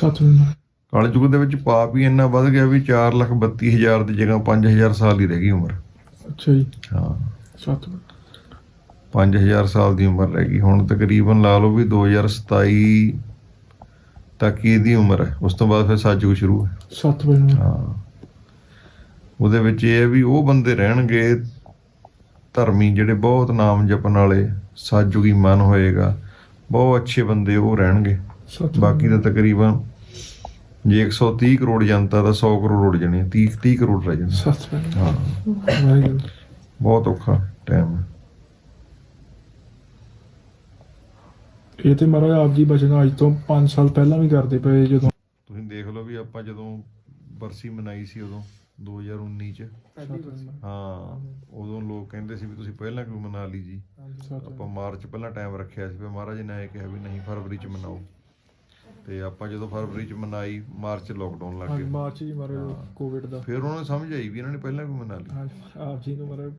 ਕਾਲੇ ਯੁੱਗ ਦੇ ਵਿੱਚ ਪਾਪ ਹੀ ਇੰਨਾ ਵੱਧ ਗਿਆ ਵੀ 432000 ਦੀ ਜਗ੍ਹਾ 5000 ਸਾਲ ਦੀ ਰਹਿ ਗਈ ਉਮਰ। ਅੱਛਾ ਜੀ। ਹਾਂ। ਸਤਵੇਂ 5000 ਸਾਲ ਦੀ ਉਮਰ ਰਹਿ ਗਈ। ਹੁਣ ਤਕਰੀਬਨ ਲਾ ਲਓ ਵੀ 2027 ਤੱਕ ਹੀ ਇਹਦੀ ਉਮਰ ਹੈ। ਉਸ ਤੋਂ ਬਾਅਦ ਫਿਰ ਸਾਜੂ ਸ਼ੁਰੂ ਹੈ। ਸਤਵੇਂ ਮਹਾਰਾਜ ਹਾਂ। ਉਹਦੇ ਵਿੱਚ ਇਹ ਹੈ ਵੀ ਉਹ ਬੰਦੇ ਰਹਿਣਗੇ ਧਰਮੀ ਜਿਹੜੇ ਬਹੁਤ ਨਾਮ ਜਪਣ ਵਾਲੇ ਸਾਜੂਗੀ ਮਨ ਹੋਏਗਾ ਬਹੁਤ ਅੱਛੇ ਬੰਦੇ ਉਹ ਰਹਿਣਗੇ। ਬਾਕੀ ਤਾਂ ਤਕਰੀਬਨ ਜੇ 130 ਕਰੋੜ ਜਨਤਾ ਦਾ 100 ਕਰੋੜ ਉੜ ਜਾਣੀ 30 30 ਕਰੋੜ ਰਹਿ ਜਾਣੇ ਸਤਵੇਂ ਹਾਂ। ਬਹੁਤ ਔਖਾ ਟਾਈਮ ਇਹ ਤੇ ਮਹਾਰਾਜ ਆਪ ਜੀ ਬਚਨ ਅੱਜ ਤੋਂ 5 ਸਾਲ ਪਹਿਲਾਂ ਵੀ ਕਰਦੇ ਪਏ ਜਦੋਂ ਤੁਸੀਂ ਦੇਖ ਲਓ ਵੀ ਆਪਾਂ ਜਦੋਂ ਬਰਸੀ ਮਨਾਈ ਸੀ ਉਦੋਂ 2019 ਚ। ਹਾਂ ਉਦੋਂ ਲੋਕ ਕਹਿੰਦੇ ਸੀ ਵੀ ਤੁਸੀਂ ਪਹਿਲਾਂ ਕਿਉਂ ਮਨਾ ਲਈ ਜੀ? ਆਪਾਂ ਮਾਰਚ ਪਹਿਲਾਂ ਟਾਈਮ ਰੱਖਿਆ ਸੀ ਫਿਰ ਮਹਾਰਾਜ ਨੇ ਇਹ ਕਿਹਾ ਵੀ ਨਹੀਂ ਫਰਵਰੀ ਚ ਮਨਾਓ। ਤੇ ਆਪਾਂ ਜਦੋਂ ਫਰਵਰੀ ਚ ਮਨਾਈ ਮਾਰਚ ਲੋਕਡਾਊਨ ਲੱਗ ਹਾਂਜੀ ਗਿਆ ਮਾਰਚ ਜੀ ਮਹਾਰਾਜ ਕੋਵਿਡ ਦਾ। ਫਿਰ ਉਹਨਾਂ ਨੂੰ ਸਮਝ ਆਈ ਵੀ ਇਹਨਾਂ ਨੇ ਪਹਿਲਾਂ ਕਿਉਂ ਮਨਾ ਲਈ ਹਾਂਜੀ ਆਪ ਜੀ ਨੂੰ ਮਹਾਰਾਜ